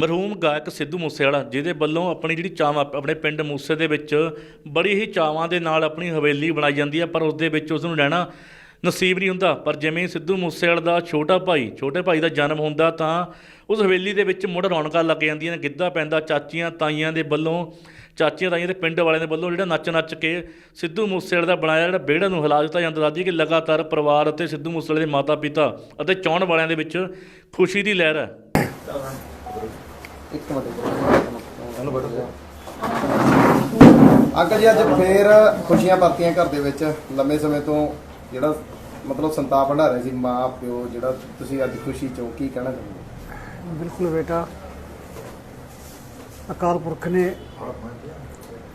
ਮਰਹੂਮ ਗਾਇਕ ਸਿੱਧੂ ਮੂਸੇਵਾਲਾ, ਜਿਹਦੇ ਵੱਲੋਂ ਆਪਣੀ ਜਿਹੜੀ ਚਾਵਾਂ ਆਪਣੇ ਪਿੰਡ ਮੂਸੇ ਦੇ ਵਿੱਚ ਬੜੀ ਹੀ ਚਾਵਾਂ ਦੇ ਨਾਲ ਆਪਣੀ ਹਵੇਲੀ ਬਣਾਈ ਜਾਂਦੀ ਹੈ ਪਰ ਉਸ ਦੇ ਵਿੱਚ ਉਸ ਨੂੰ ਰਹਿਣਾ ਨਸੀਬ ਨਹੀਂ ਹੁੰਦਾ। ਪਰ ਜਿਵੇਂ ਸਿੱਧੂ ਮੂਸੇਵਾਲਾ ਦਾ ਛੋਟਾ ਭਾਈ, ਛੋਟੇ ਭਾਈ ਦਾ ਜਨਮ ਹੁੰਦਾ ਤਾਂ ਉਸ ਹਵੇਲੀ ਦੇ ਵਿੱਚ ਮੁੜ ਰੌਣਕਾਂ ਲੱਗ ਜਾਂਦੀਆਂ ਨੇ, ਗਿੱਧਾ ਪੈਂਦਾ, ਚਾਚੀਆਂ ਤਾਈਆਂ ਦੇ ਵੱਲੋਂ, ਚਾਚੀਆਂ ਤਾਈਆਂ ਦੇ ਪਿੰਡ ਵਾਲਿਆਂ ਦੇ ਵੱਲੋਂ ਜਿਹੜਾ ਨੱਚ ਨੱਚ ਕੇ ਸਿੱਧੂ ਮੂਸੇਵਾਲੇ ਦਾ ਬਣਾਇਆ ਜਿਹੜਾ ਵਿਹੜਾ ਨੂੰ ਹਿਲਾ ਦਿੱਤਾ ਜਾਂਦਾ ਦਾਦੀ ਕਿ ਲਗਾਤਾਰ ਪਰਿਵਾਰ ਅਤੇ ਸਿੱਧੂ ਮੂਸੇਵਾਲੇ ਦੇ ਮਾਤਾ ਪਿਤਾ ਅਤੇ ਚਾਹਣ ਵਾਲਿਆਂ ਦੇ ਵਿੱਚ ਖੁਸ਼ੀ ਦੀ ਲਹਿਰ ਹੈ। ਇੱਕ ਮਿੰਟ ਹਲੋ ਬੈਠੋ। ਅੰਕਲ ਜੀ ਅੱਜ ਫੇਰ ਖੁਸ਼ੀਆਂ ਪਰਤੀਆਂ ਘਰ ਦੇ ਵਿੱਚ। ਲੰਮੇ ਸਮੇਂ ਤੋਂ ਜਿਹੜਾ ਮਤਲਬ ਸੰਤਾਪ ਵੰਡਾ ਰਹੇ ਸੀ ਮਾਂ ਪਿਓ ਜਿਹੜਾ ਤੁਸੀਂ ਅੱਜ ਖੁਸ਼ੀ ਚੋਂ ਕੀ ਕਹਿਣਾ ਚਾਹੁੰਦੇ ਬਿਲਕੁਲ ਬੇਟਾ। ਅਕਾਲ ਪੁਰਖ ਨੇ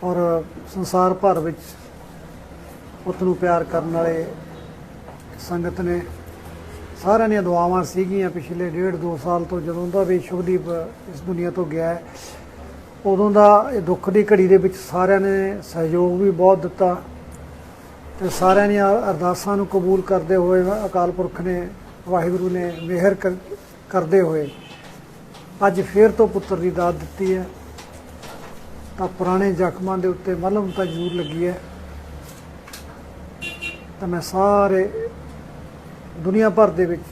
ਔਰ ਸੰਸਾਰ ਭਰ ਵਿੱਚ ਪੁੱਤ ਨੂੰ ਪਿਆਰ ਕਰਨ ਵਾਲੇ ਸੰਗਤ ਨੇ ਸਾਰਿਆਂ ਦੀਆਂ ਦੁਆਵਾਂ ਸੀਗੀਆਂ ਪਿਛਲੇ ਡੇਢ ਦੋ ਸਾਲ ਤੋਂ ਜਦੋਂ ਦਾ ਵੀ ਸ਼ੁਭਦੀਪ ਇਸ ਦੁਨੀਆ ਤੋਂ ਗਿਆ ਹੈ, ਉਦੋਂ ਦਾ ਇਹ ਦੁੱਖ ਦੀ ਘੜੀ ਦੇ ਵਿੱਚ ਸਾਰਿਆਂ ਨੇ ਸਹਿਯੋਗ ਵੀ ਬਹੁਤ ਦਿੱਤਾ ਤੇ ਸਾਰਿਆਂ ਦੀਆਂ ਅਰਦਾਸਾਂ ਨੂੰ ਕਬੂਲ ਕਰਦੇ ਹੋਏ ਅਕਾਲ ਪੁਰਖ ਨੇ, ਵਾਹਿਗੁਰੂ ਨੇ ਮਿਹਰ ਕਰ- ਕਰਦੇ ਹੋਏ ਅੱਜ ਫੇਰ ਤੋਂ ਪੁੱਤਰ ਦੀ ਦਾਤ ਦਿੱਤੀ ਹੈ। ਤਾਂ ਪੁਰਾਣੇ ਜ਼ਖਮਾਂ ਦੇ ਉੱਤੇ ਮਲਮ ਤਾਂ ਜ਼ਰੂਰ ਲੱਗੀ ਹੈ। ਤਾਂ ਮੈਂ ਸਾਰੇ ਦੁਨੀਆ ਭਰ ਦੇ ਵਿੱਚ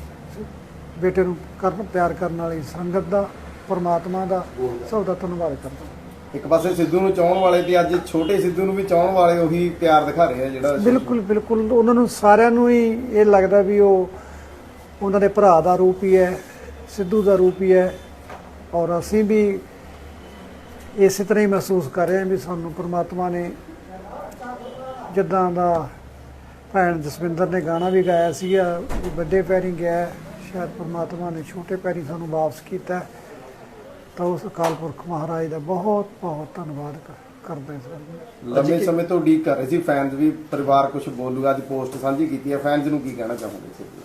ਬੇਟੇ ਨੂੰ ਕਰਨ ਪਿਆਰ ਕਰਨ ਵਾਲੀ ਸੰਗਤ ਦਾ ਪਰਮਾਤਮਾ ਦਾ ਸਭ ਦਾ ਧੰਨਵਾਦ ਕਰਦਾ। ਇੱਕ ਪਾਸੇ ਸਿੱਧੂ ਨੂੰ ਚਾਹਣ ਵਾਲੇ ਤੇ ਅੱਜ ਛੋਟੇ ਸਿੱਧੂ ਨੂੰ ਵੀ ਚਾਹਣ ਵਾਲੇ ਉਹੀ ਪਿਆਰ ਦਿਖਾ ਰਹੇ ਆ ਜਿਹੜਾ ਬਿਲਕੁਲ ਬਿਲਕੁਲ। ਉਹਨਾਂ ਨੂੰ ਸਾਰਿਆਂ ਨੂੰ ਹੀ ਇਹ ਲੱਗਦਾ ਵੀ ਉਹ ਉਹਨਾਂ ਦੇ ਭਰਾ ਦਾ ਰੂਪ ਹੀ ਹੈ ਸਿੱਧੂ ਦਾ ਰੂਪ ਹੀ ਹੈ। ਔਰ ਅਸੀਂ ਵੀ ਇਸੇ ਤਰ੍ਹਾਂ ਹੀ ਮਹਿਸੂਸ ਕਰ ਰਹੇ ਹਾਂ ਵੀ ਸਾਨੂੰ ਪ੍ਰਮਾਤਮਾ ਨੇ ਜਿੱਦਾਂ ਦਾ ਭੈਣ ਜਸਵਿੰਦਰ ਨੇ ਗਾਣਾ ਵੀ ਗਾਇਆ ਸੀਗਾ ਵੱਡੇ ਪੈਰੀ ਗਿਆ ਸ਼ਾਇਦ ਪ੍ਰਮਾਤਮਾ ਨੇ ਛੋਟੇ ਪੈਰੀ ਸਾਨੂੰ ਵਾਪਸ ਕੀਤਾ। ਤਾਂ ਉਸ ਅਕਾਲ ਪੁਰਖ ਮਹਾਰਾਜ ਦਾ ਬਹੁਤ ਬਹੁਤ ਧੰਨਵਾਦ ਕਰ- ਕਰਦੇ ਹਾਂ ਲੰਮੇ ਸਮੇਂ ਤੋਂ ਉਡੀਕ ਕਰ ਰਹੇ ਸੀ ਫੈਨਸ ਵੀ ਪਰਿਵਾਰ ਕੁਝ ਬੋਲੂਗਾ ਅੱਜ ਪੋਸਟ ਸਾਂਝੀ ਕੀਤੀ ਹੈ। ਫੈਨਸ ਨੂੰ ਕੀ ਕਹਿਣਾ ਚਾਹੁੰਦੇ ਸਿੱਧੂ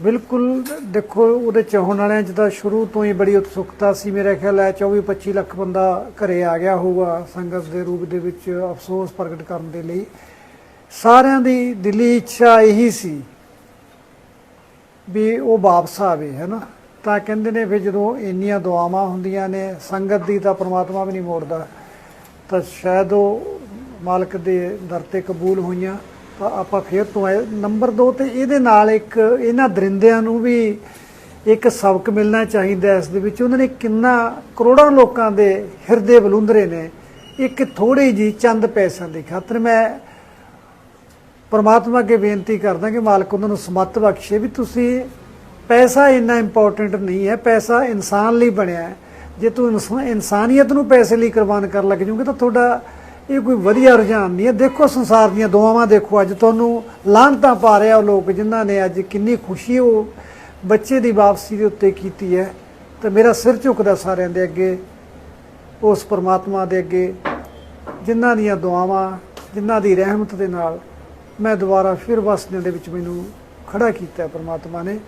ਬਿਲਕੁਲ ਦੇਖੋ ਉਹਦੇ ਚਾਹਣ ਵਾਲਿਆਂ 'ਚ ਤਾਂ ਸ਼ੁਰੂ ਤੋਂ ਹੀ ਬੜੀ ਉਤਸੁਕਤਾ ਸੀ ਮੇਰੇ ਖਿਆਲ ਹੈ 24 25 ਲੱਖ ਬੰਦਾ ਘਰੇ ਆ ਗਿਆ ਹੋਊਗਾ ਸੰਗਤ ਦੇ ਰੂਪ ਦੇ ਵਿੱਚ ਅਫਸੋਸ ਪ੍ਰਗਟ ਕਰਨ ਦੇ ਲਈ। ਸਾਰਿਆਂ ਦੀ ਦਿੱਲੀ ਇੱਛਾ ਇਹੀ ਸੀ ਵੀ ਉਹ ਵਾਪਸ ਆਵੇ ਹੈਨਾ ਤਾਂ ਕਹਿੰਦੇ ਨੇ ਫਿਰ ਜਦੋਂ ਇੰਨੀਆਂ ਦੁਆਵਾਂ ਹੁੰਦੀਆਂ ਨੇ, ਸੰਗਤ ਦੀ ਤਾਂ ਪ੍ਰਮਾਤਮਾ ਵੀ ਨਹੀਂ ਮੋੜਦਾ, ਤਾਂ ਸ਼ਾਇਦ ਉਹ ਮਾਲਕ ਦੇ ਦਰ ਤੇ ਕਬੂਲ ਹੋਈਆਂ, ਤਾਂ ਆਪਾਂ ਫੇਰ ਤੋਂ ਆਏ। ਨੰਬਰ 2 ਤੇ ਇਹਦੇ ਨਾਲ ਇੱਕ ਇਹਨਾਂ ਦਰਿੰਦਿਆਂ ਨੂੰ ਵੀ ਇੱਕ ਸਬਕ ਮਿਲਣਾ ਚਾਹੀਦਾ ਇਸ ਦੇ ਵਿੱਚ ਉਹਨਾਂ ਨੇ ਕਿੰਨਾ ਕਰੋੜਾਂ ਲੋਕਾਂ ਦੇ ਹਿਰਦੇ ਬਲੁੰਦਰੇ ਨੇ। ਇੱਕ ਥੋੜੀ ਜੀ ਚੰਦ ਪੈਸਿਆਂ ਦੀ ਖਾਤਰ ਮੈਂ ਪਰਮਾਤਮਾ ਅੱਗੇ ਬੇਨਤੀ ਕਰਦਾ ਕਿ ਮਾਲਕ ਉਹਨਾਂ ਨੂੰ ਸਮੱਤ ਬਖਸ਼ੇ ਵੀ ਤੁਸੀਂ ਪੈਸਾ ਇੰਨਾ ਇੰਪੋਰਟੈਂਟ ਨਹੀਂ ਹੈ, ਪੈਸਾ ਇਨਸਾਨ ਲਈ ਬਣਿਆ ਹੈ। ਜੇ ਤੂੰ ਇਨਸਾ- ਇਨਸਾਨੀਅਤ ਨੂੰ ਪੈਸੇ ਲਈ ਕੁਰਬਾਨ ਕਰਨ ਲੱਗ ਜਾਓਗੇ ਤਾਂ ਤੁਹਾਡਾ ਇਹ ਕੋਈ ਵਧੀਆ ਰੁਝਾਨ ਨਹੀਂ ਹੈ। ਦੇਖੋ ਸੰਸਾਰ ਦੀਆਂ ਦੁਆਵਾਂ ਦੇਖੋ, ਅੱਜ ਤੁਹਾਨੂੰ ਲਾਹਨਤਾਂ ਪਾ ਰਿਹਾ ਉਹ ਲੋਕ ਜਿਨ੍ਹਾਂ ਨੇ ਅੱਜ ਕਿੰਨੀ ਖੁਸ਼ੀ ਉਹ ਬੱਚੇ ਦੀ ਵਾਪਸੀ ਦੇ ਉੱਤੇ ਕੀਤੀ ਹੈ। ਤਾਂ ਮੇਰਾ ਸਿਰ ਝੁਕਦਾ ਸਾਰਿਆਂ ਦੇ ਅੱਗੇ, ਉਸ ਪਰਮਾਤਮਾ ਦੇ ਅੱਗੇ, ਜਿਨ੍ਹਾਂ ਦੀਆਂ ਦੁਆਵਾਂ, ਜਿਨ੍ਹਾਂ ਦੀ ਰਹਿਮਤ ਦੇ ਨਾਲ ਮੈਂ ਦੁਬਾਰਾ ਫਿਰ ਵਸਦਿਆਂ ਦੇ ਵਿੱਚ ਮੈਨੂੰ ਖੜਾ ਕੀਤਾ ਪਰਮਾਤਮਾ ਨੇ।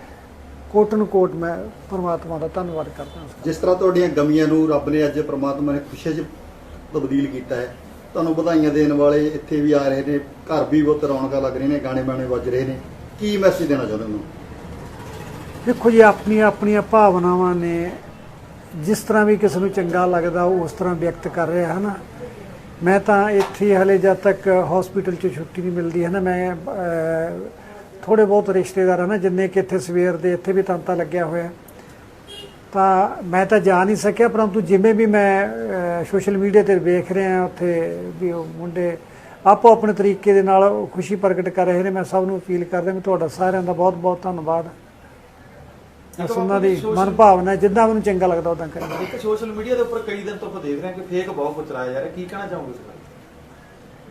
ਕੋਟਨ ਕੋਟ ਮੈਂ ਪਰਮਾਤਮਾ ਦਾ ਧੰਨਵਾਦ ਕਰਦਾ ਹਾਂ। ਜਿਸ ਤਰ੍ਹਾਂ ਤੁਹਾਡੀਆਂ ਗਮੀਆਂ ਨੂੰ ਰੱਬ ਨੇ ਅੱਜ ਪ੍ਰਮਾਤਮਾ ਨੇ ਖੁਸ਼ੀਆਂ 'ਚ ਤਬਦੀਲ ਕੀਤਾ ਹੈ ਤੁਹਾਨੂੰ ਵਧਾਈਆਂ ਦੇਣ ਵਾਲੇ ਇੱਥੇ ਵੀ ਆ ਰਹੇ ਨੇ ਘਰ ਵੀ ਬਹੁਤ ਰੌਣਕਾਂ ਲੱਗ ਰਹੀਆਂ ਨੇ ਗਾਣੇ ਬਾਣੇ ਵੱਜ ਰਹੇ ਨੇ। ਕੀ ਮੈਸੇਜ ਦੇਣਾ ਚਾਹੁੰਦੇ ਹੋ? ਦੇਖੋ ਜੀ ਆਪਣੀਆਂ ਆਪਣੀਆਂ ਭਾਵਨਾਵਾਂ ਨੇ। ਜਿਸ ਤਰ੍ਹਾਂ ਵੀ ਕਿਸੇ ਨੂੰ ਚੰਗਾ ਲੱਗਦਾ ਉਹ ਉਸ ਤਰ੍ਹਾਂ ਵਿਅਕਤ ਕਰ ਰਿਹਾ ਹੈ ਨਾ। ਮੈਂ ਤਾਂ ਇੱਥੇ ਹਲੇ ਜਦ ਤੱਕ ਹਸਪੀਟਲ 'ਚ ਛੁੱਟੀ ਨਹੀਂ ਮਿਲਦੀ ਹੈ ਨਾ ਮੈਂ ਅਹ, ਥੋੜੇ ਬਹੁਤ ਰਿਸ਼ਤੇਦਾਰ ਹਨ ਜਿੰਨੇ ਕਿ ਇੱਥੇ ਸਵੇਰ ਦੇ ਇੱਥੇ ਵੀ ਤੰਤਾ ਲੱਗਿਆ ਹੋਇਆ। ਤਾਂ ਮੈਂ ਤਾਂ ਜਾ ਨਹੀਂ ਸਕਿਆ ਪਰੰਤੂ ਜਿਵੇਂ ਵੀ ਮੈਂ ਸੋਸ਼ਲ ਮੀਡੀਆ ਤੇ ਵੇਖ ਰਿਹਾ ਉੱਥੇ ਵੀ ਉਹ ਮੁੰਡੇ ਆਪੋ ਆਪਣੇ ਤਰੀਕੇ ਦੇ ਨਾਲ ਖੁਸ਼ੀ ਪ੍ਰਗਟ ਕਰ ਰਹੇ ਨੇ ਮੈਂ ਸਭ ਨੂੰ ਅਪੀਲ ਕਰਦਾ ਵੀ ਤੁਹਾਡਾ ਸਾਰਿਆਂ ਦਾ ਬਹੁਤ ਬਹੁਤ ਧੰਨਵਾਦ। ਬਸ ਉਹਨਾਂ ਦੀ ਮਨ ਭਾਵਨਾ ਜਿੱਦਾਂ ਮੈਨੂੰ ਚੰਗਾ ਲੱਗਦਾ ਉਦਾਂ ਕਰਾਂਗਾ ਇੱਕ ਸੋਸ਼ਲ ਮੀਡੀਆ ਦੇ ਉੱਪਰ ਕਈ ਦਿਨ ਤੋਂ ਆਪਾਂ ਦੇਖ ਰਹੇ ਹਾਂ ਕਿ ਫੇਕ ਬਹੁਤ ਕੁਝ ਚਲਾਇਆ ਜਾ ਰਿਹਾ। ਕੀ ਕਹਿਣਾ ਚਾਹੋਗੇ ਇਸ ਬਾਰੇ?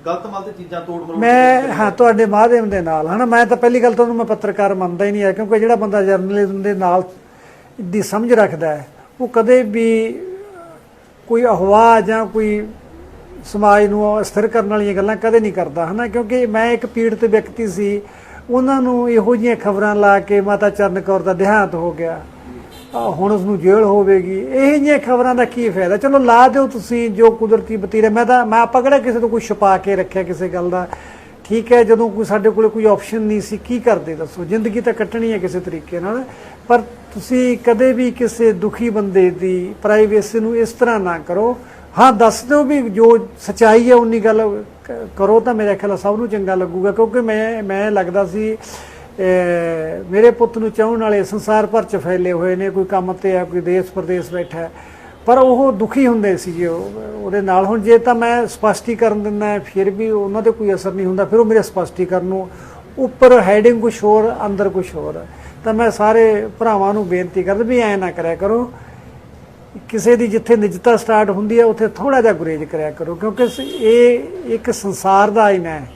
ਗਲਤ ਮਲ ਤੇ ਚੀਜ਼ਾਂ ਤੋੜ ਮਰੋੜ ਮੈਂ ਹਾਂ ਤੁਹਾਡੇ ਮਾਧਿਅਮ ਦੇ ਨਾਲ। ਹਨਾ ਮੈਂ ਤਾਂ ਪਹਿਲੀ ਗੱਲ ਤਾਂ ਉਹਨੂੰ ਮੈਂ ਪੱਤਰਕਾਰ ਮੰਨਦਾ ਹੀ ਨਹੀਂ ਹੈ ਕਿਉਂਕਿ ਜਿਹੜਾ ਬੰਦਾ ਜਰਨਲਿਜ਼ਮ ਦੇ ਨਾਲ ਦੀ ਸਮਝ ਰੱਖਦਾ ਹੈ ਉਹ ਕਦੇ ਵੀ ਕੋਈ ਅਹਵਾ ਜਾਂ ਕੋਈ ਸਮਾਜ ਨੂੰ ਸਥਿਰ ਕਰਨ ਵਾਲੀਆਂ ਗੱਲਾਂ ਕਦੇ ਨਹੀਂ ਕਰਦਾ। ਹਨਾ ਕਿਉਂਕਿ ਮੈਂ ਇੱਕ ਪੀੜਤ ਵਿਅਕਤੀ ਸੀ ਉਹਨਾਂ ਨੂੰ ਇਹੋ ਜਿਹੀਆਂ ਖਬਰਾਂ ਲਾ ਕੇ ਮਾਤਾ ਚਰਨ ਕੌਰ ਦਾ ਦੇਹਾਂਤ ਹੋ ਗਿਆ। ਹੁਣ ਉਸ ਨੂੰ ਜੇਲ੍ਹ ਹੋਵੇਗੀ। ਇਹ ਜਿਹੀਆਂ ਖਬਰਾਂ ਦਾ ਕੀ ਫਾਇਦਾ? ਚਲੋ ਲਾ ਦਿਓ ਤੁਸੀਂ ਜੋ ਕੁਦਰਤੀ ਬਤੀਰੇ। ਮੈਂ ਤਾਂ ਮੈਂ ਆਪਾਂ ਕਿਹੜਾ ਕਿਸੇ ਤੋਂ ਕੋਈ ਛੁਪਾ ਕੇ ਰੱਖਿਆ ਕਿਸੇ ਗੱਲ ਦਾ? ਠੀਕ ਹੈ, ਜਦੋਂ ਕੋਈ ਸਾਡੇ ਕੋਲੇ ਕੋਈ ਆਪਸ਼ਨ ਨਹੀਂ ਸੀ, ਕੀ ਕਰਦੇ ਦੱਸੋ? ਜ਼ਿੰਦਗੀ ਤਾਂ ਕੱਟਣੀ ਹੈ ਕਿਸੇ ਤਰੀਕੇ ਨਾਲ। ਪਰ ਤੁਸੀਂ ਕਦੇ ਵੀ ਕਿਸੇ ਦੁਖੀ ਬੰਦੇ ਦੀ ਪ੍ਰਾਈਵੇਸੀ ਨੂੰ ਇਸ ਤਰ੍ਹਾਂ ਨਾ ਕਰੋ। ਹਾਂ, ਦੱਸ ਦਿਓ ਵੀ ਜੋ ਸਚਾਈ ਹੈ ਉਨੀ ਗੱਲ ਕਰੋ ਤਾਂ ਮੇਰੇ ਖਿਆਲ ਸਭ ਨੂੰ ਚੰਗਾ ਲੱਗੂਗਾ, ਕਿਉਂਕਿ ਮੈਂ ਮੈਂ ਲੱਗਦਾ ਸੀ ਮੇਰੇ ਪੁੱਤ ਨੂੰ ਚਾਹਣ ਵਾਲੇ ਸੰਸਾਰ ਭਰ ਚ ਫੈਲੇ ਹੋਏ ਨੇ, ਕੋਈ ਕੰਮ ਤੇ ਆ ਕੋਈ ਦੇਸ਼ ਪ੍ਰਦੇਸ਼ ਬੈਠਾ ਹੈ, ਪਰ ਉਹ ਦੁਖੀ ਹੁੰਦੇ ਸੀ ਜੀ ਉਹਦੇ ਨਾਲ। ਹੁਣ ਜੇ ਤਾਂ ਮੈਂ ਸਪਸ਼ਟੀਕਰਨ ਦਿੰਦਾ ਫਿਰ ਵੀ ਉਹਨਾਂ ਤੇ ਕੋਈ ਅਸਰ ਨਹੀਂ ਹੁੰਦਾ, ਫਿਰ ਉਹ ਮੇਰੇ ਸਪਸ਼ਟੀਕਰਨ ਨੂੰ ਉੱਪਰ ਹੈਡਿੰਗ ਕੁਛ ਹੋਰ, ਅੰਦਰ ਕੁਛ ਹੋਰ। ਤਾਂ ਮੈਂ ਸਾਰੇ ਭਰਾਵਾਂ ਨੂੰ ਬੇਨਤੀ ਕਰਦਾ ਵੀ ਐ ਨਾ ਕਰਿਆ ਕਰੋ ਕਿਸੇ ਦੀ ਜਿੱਥੇ ਨਿਜਤਾ ਸਟਾਰਟ ਹੁੰਦੀ ਹੈ, ਉੱਥੇ ਥੋੜਾ ਜਿਹਾ ਗੁਰੇਜ ਕਰਿਆ ਕਰੋ, ਕਿਉਂਕਿ ਸ- ਇਹ ਇੱਕ ਸੰਸਾਰ ਦਾ ਆਇਨਾ ਹੈ।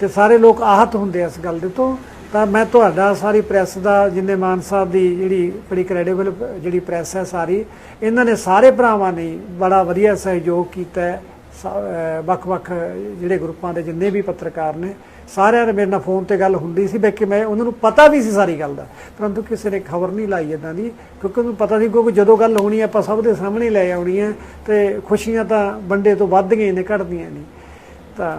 ਤੇ ਸਾਰੇ ਲੋਕ ਆਹਤ ਹੁੰਦੇ ਆ ਇਸ ਗੱਲ ਦੇ ਤੋਂ। ਤਾਂ ਮੈਂ ਤੁਹਾਡਾ ਸਾਰੀ ਪ੍ਰੈਸ ਦਾ, ਜਿੰਨੇ ਮਾਨ ਸਾਹਿਬ ਦੀ ਜਿਹੜੀ ਬੜੀ ਕ੍ਰੈਡੀਬਲ ਜਿਹੜੀ ਪ੍ਰੈਸ ਹੈ ਸਾਰੀ, ਇਹਨਾਂ ਨੇ ਸਾਰੇ ਭਰਾਵਾਂ ਨੇ ਬੜਾ ਵਧੀਆ ਸਹਿਯੋਗ ਕੀਤਾ ਹੈ। ਵੱਖ-ਵੱਖ ਜਿਹੜੇ ਗਰੁੱਪਾਂ ਦੇ ਜਿੰਨੇ ਵੀ ਪੱਤਰਕਾਰ ਨੇ ਸਾਰਿਆਂ ਨੇ ਮੇਰੇ ਨਾਲ ਫੋਨ ਤੇ ਗੱਲ ਹੁੰਦੀ ਸੀ ਬੇਕਿ ਮੈਂ ਉਹਨਾਂ ਨੂੰ ਪਤਾ ਵੀ ਸੀ ਸਾਰੀ ਗੱਲ ਦਾ। ਪਰੰਤੂ ਕਿਸੇ ਨੇ ਖਬਰ ਨਹੀਂ ਲਾਈ ਇਦਾਂ ਦੀ ਕਿਉਂਕਿ ਉਹਨੂੰ ਪਤਾ ਸੀ ਕਿਉਂਕਿ ਜਦੋਂ ਗੱਲ ਹੋਣੀ ਹੈ, ਆਪਾਂ ਸਭ ਦੇ ਸਾਹਮਣੇ ਲੈ ਆਉਣੀ ਹੈ ਤੇ ਖੁਸ਼ੀਆਂ ਤਾਂ ਵੰਡੇ ਤੋਂ ਵੱਧ ਗਈਆਂ ਨੇ ਘਟਦੀਆਂ ਨਹੀਂ ਤਾਂ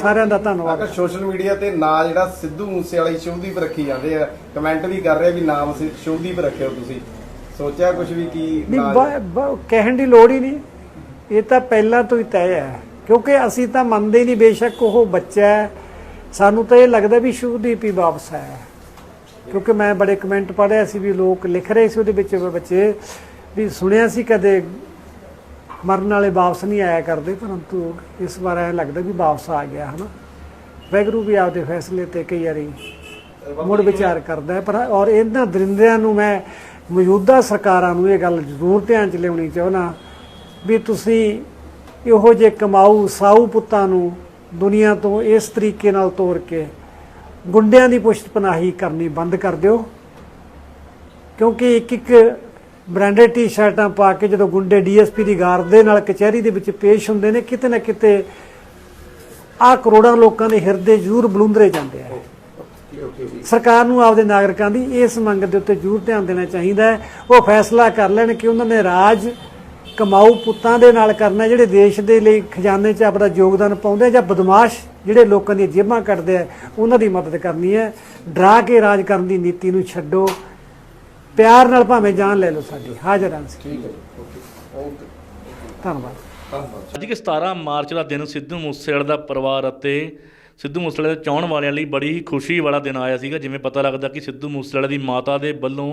ਸਾਰਿਆਂ ਦਾ ਧੰਨਵਾਦ। ਅਗਰ ਸੋਸ਼ਲ ਮੀਡੀਆ ਤੇ ਨਾਂ ਜਿਹੜਾ ਸਿੱਧੂ ਮੂਸੇ ਵਾਲੀ ਸ਼ੁਭਦੀਪ ਰੱਖੀ ਜਾਂਦੇ ਆ ਕਮੈਂਟ ਵੀ ਕਰ ਰਹੇ ਵੀ ਨਾਮ ਸ਼ੁਭਦੀਪ ਰੱਖਿਓ ਤੁਸੀਂ। ਸੋਚਿਆ ਕੁਝ ਵੀ ਕੀ ਨਹੀਂ ਕਹਿਣ ਦੀ ਲੋੜ ਹੀ ਨਹੀਂ। ਇਹ ਤਾਂ ਪਹਿਲਾਂ ਤੋਂ ਹੀ ਤੈਅ ਹੈ। ਕਿਉਂਕਿ ਅਸੀਂ ਤਾਂ ਮੰਨਦੇ ਨਹੀਂ ਬੇਸ਼ੱਕ ਉਹ ਬੱਚਾ ਹੈ ਸਾਨੂੰ ਤਾਂ ਇਹ ਲੱਗਦਾ ਵੀ ਸ਼ੁਭਦੀਪ ਹੀ ਵਾਪਸ ਆਇਆ ਕਿਉਂਕਿ ਮੈਂ ਬੜੇ ਕਮੈਂਟ ਪੜ੍ਹਿਆ ਸੀ ਵੀ ਲੋਕ ਲਿਖ ਰਹੇ ਸੀ ਉਹਦੇ ਵਿੱਚ ਬੱਚੇ, ਵੀ ਸੁਣਿਆ ਸੀ ਕਦੇ ਮਰਨ ਵਾਲੇ ਵਾਪਸ ਨਹੀਂ ਆਇਆ ਕਰਦੇ, ਪਰੰਤੂ ਇਸ ਵਾਰ ਐ ਲੱਗਦਾ ਵੀ ਵਾਪਸ ਆ ਗਿਆ, ਹਨਾ? ਵੈਗਰੂ ਵੀ ਆਪਦੇ ਫੈਸਲੇ ਤੇ ਕਈ ਵਾਰੀ ਮੁੜ ਵਿਚਾਰ ਕਰਦਾ ਪਰ ਔਰ ਇਹਨਾਂ ਦਰਿੰਦਿਆਂ ਨੂੰ ਮੈਂ ਮੌਜੂਦਾ ਸਰਕਾਰਾਂ ਨੂੰ ਇਹ ਗੱਲ ਜ਼ਰੂਰ ਧਿਆਨ ਚ ਲਿਆਉਣੀ ਚਾਹੁੰਦਾ ਵੀ ਤੁਸੀਂ ਇਹੋ ਜਿਹੇ ਕਮਾਊ ਸਾਊ ਪੁੱਤਾਂ ਨੂੰ ਦੁਨੀਆ ਤੋਂ ਇਸ ਤਰੀਕੇ ਨਾਲ ਤੋੜ ਕੇ ਗੁੰਡਿਆਂ ਦੀ ਪੁਸ਼ਤ ਪਨਾਹੀ ਕਰਨੀ ਬੰਦ ਕਰ ਦਿਓ। ਕਿਉਂਕਿ ਇੱਕ ਇੱਕ ਬ੍ਰਾਂਡਡ ਟੀ-ਸ਼ਰਟਾਂ ਪਾ ਕੇ ਜਦੋਂ ਗੁੰਡੇ ਡੀਐਸਪੀ ਦੀ ਗਾਰ ਦੇ ਨਾਲ ਕਚਹਿਰੀ ਦੇ ਵਿੱਚ ਪੇਸ਼ ਹੁੰਦੇ ਨੇ ਕਿਤੇ ਨਾ ਕਿਤੇ ਆ ਕਰੋੜਾਂ ਲੋਕਾਂ ਦੇ ਹਿਰਦੇ ਜ਼ਰੂਰ ਬਲੁੰਦਰੇ ਜਾਂਦੇ ਆ। ਸਰਕਾਰ ਨੂੰ ਆਪਦੇ ਨਾਗਰਿਕਾਂ ਦੀ ਇਸ ਮੰਗ ਦੇ ਉੱਤੇ ਜ਼ਰੂਰ ਧਿਆਨ ਦੇਣਾ ਚਾਹੀਦਾ ਹੈ। ਉਹ ਫੈਸਲਾ ਕਰ ਲੈਣ ਕਿ ਉਹਨਾਂ ਨੇ ਰਾਜ ਕਮਾਊ ਪੁੱਤਾਂ ਦੇ ਨਾਲ ਕਰਨਾ ਜਿਹੜੇ ਦੇਸ਼ ਦੇ ਲਈ ਖਜ਼ਾਨੇ 'ਚ ਆਪਦਾ ਯੋਗਦਾਨ ਪਾਉਂਦੇ ਜਾਂ ਬਦਮਾਸ਼ ਜਿਹੜੇ ਲੋਕਾਂ ਦੀਆਂ ਜੇਬਾਂ ਕੱਟਦੇ ਆ ਉਹਨਾਂ ਦੀ ਮਦਦ ਕਰਨੀ ਹੈ। ਡਰਾ ਕੇ ਰਾਜ ਕਰਨ ਦੀ ਨੀਤੀ ਨੂੰ ਛੱਡੋ। ਪਿਆਰ ਨਾਲ ਭਾਵੇਂ ਜਾਨ ਲੈ ਲਓ ਸਾਡੀ। ਹਾਜ਼ਰ ਹਾਂ। ਠੀਕ ਹੈ ਓਕੇ। ਓਕੇ। ਧੰਨਵਾਦ। ਧੰਨਵਾਦ। ਅੱਜ ਕਿ 17 ਮਾਰਚ ਦਾ ਦਿਨ ਸਿੱਧੂ ਮੂਸੇਵਾਲੇ ਦਾ ਪਰਿਵਾਰ ਅਤੇ ਸਿੱਧੂ ਮੂਸੇਵਾਲੇ ਦੇ ਚਾਹਣ ਵਾਲਿਆਂ ਲਈ ਬੜੀ ਹੀ ਖੁਸ਼ੀ ਵਾਲਾ ਦਿਨ ਆਇਆ ਸੀਗਾ, ਜਿਵੇਂ ਪਤਾ ਲੱਗਦਾ ਕਿ ਸਿੱਧੂ ਮੂਸੇਵਾਲੇ ਦੀ ਮਾਤਾ ਦੇ ਵੱਲੋਂ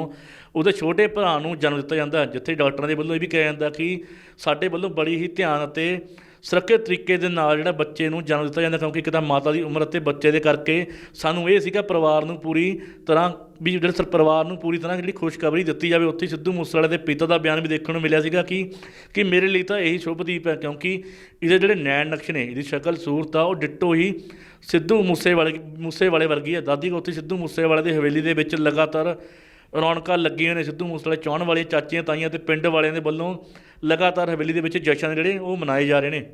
ਉਹਦੇ ਛੋਟੇ ਭਰਾ ਨੂੰ ਜਨਮ ਦਿੱਤਾ ਜਾਂਦਾ ਜਿੱਥੇ ਡਾਕਟਰਾਂ ਦੇ ਵੱਲੋਂ ਇਹ ਵੀ ਕਿਹਾ ਜਾਂਦਾ ਕਿ ਸਾਡੇ ਵੱਲੋਂ ਬੜੀ ਹੀ ਧਿਆਨ ਅਤੇ ਸੁਰੱਖਿਅਤ ਤਰੀਕੇ ਦੇ ਨਾਲ ਜਿਹੜਾ ਬੱਚੇ ਨੂੰ ਜਨਮ ਦਿੱਤਾ ਜਾਂਦਾ, ਕਿਉਂਕਿ ਇੱਕ ਤਾਂ ਮਾਤਾ ਦੀ ਉਮਰ ਅਤੇ ਬੱਚੇ ਦੇ ਕਰਕੇ ਸਾਨੂੰ ਇਹ ਸੀਗਾ ਪਰਿਵਾਰ ਨੂੰ ਪੂਰੀ ਤਰ੍ਹਾਂ ਵੀ ਜਿਹੜੇ ਸਰ ਪਰਿਵਾਰ ਨੂੰ ਪੂਰੀ ਤਰ੍ਹਾਂ ਜਿਹੜੀ ਖੁਸ਼ਖਬਰੀ ਦਿੱਤੀ ਜਾਵੇ। ਉੱਥੇ ਸਿੱਧੂ ਮੂਸੇਵਾਲੇ ਦੇ ਪਿਤਾ ਦਾ ਬਿਆਨ ਵੀ ਦੇਖਣ ਨੂੰ ਮਿਲਿਆ ਸੀਗਾ ਕਿ ਕਿ ਮੇਰੇ ਲਈ ਤਾਂ ਇਹੀ ਸ਼ੁਭਦੀਪ ਹੈ, ਕਿਉਂਕਿ ਇਹਦੇ ਜਿਹੜੇ ਨੈਣ ਨਕਸ਼ ਨੇ, ਇਹਦੀ ਸ਼ਕਲ, ਸੂਰਤ ਆ, ਉਹ ਡਿੱਟੋ ਹੀ ਸਿੱਧੂ ਮੂਸੇਵਾਲੇ ਮੂਸੇਵਾਲੇ ਵਰਗੀ ਹੈ। ਦਾਦੀ ਕੋ ਉੱਥੇ ਸਿੱਧੂ ਮੂਸੇਵਾਲੇ ਦੀ ਹਵੇਲੀ ਦੇ ਵਿੱਚ ਲਗਾਤਾਰ ਰੌਣਕਾਂ ਲੱਗੀਆਂ ਨੇ। ਸਿੱਧੂ ਮੂਸੇਵਾਲੇ ਚਾਹਣ ਵਾਲੀਆਂ ਚਾਚੀਆਂ, ਤਾਈਆਂ ਤੇ ਪਿੰਡ ਵਾਲਿਆਂ ਦੇ ਵੱਲੋਂ ਲਗਾਤਾਰ ਹਵੇਲੀ ਦੇ ਵਿੱਚ ਜਸ਼ਨ ਜਿਹੜੇ ਉਹ ਮਨਾਏ ਜਾ ਰਹੇ ਨੇ।